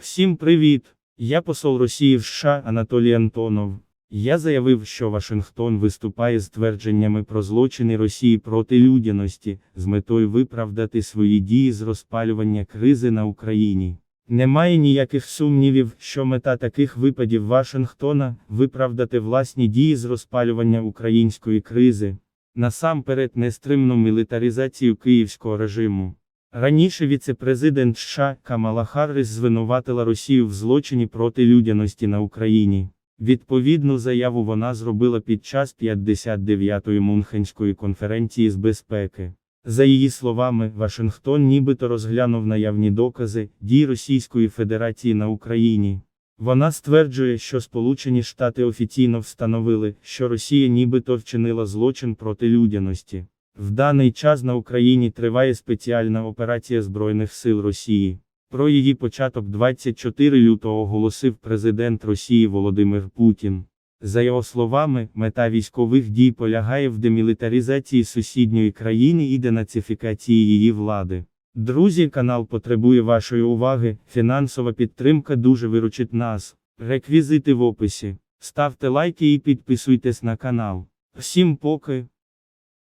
Всім привіт! Я посол Росії в США Анатолій Антонов. Я заявив, що Вашингтон виступає з твердженнями про злочини Росії проти людяності, з метою виправдати свої дії з розпалювання кризи на Україні. Немає ніяких сумнівів, що мета таких випадів Вашингтона виправдати власні дії з розпалювання української кризи. Насамперед нестримну мілітаризацію київського режиму. Раніше віце-президент США Камала Харріс звинуватила Росію в злочині проти людяності на Україні. Відповідну заяву вона зробила під час 59-ї Мюнхенської конференції з безпеки. За її словами, Вашингтон нібито розглянув наявні докази дій Російської Федерації на Україні. Вона стверджує, що Сполучені Штати офіційно встановили, що Росія нібито вчинила злочин проти людяності. В даний час на Україні триває спеціальна операція Збройних сил Росії. Про її початок 24 лютого оголосив президент Росії Володимир Путін. За його словами, мета військових дій полягає в демілітаризації сусідньої країни і денацифікації її влади. Друзі, канал потребує вашої уваги, фінансова підтримка дуже виручить нас. Реквізити в описі. Ставте лайки і підписуйтесь на канал. Всім поки.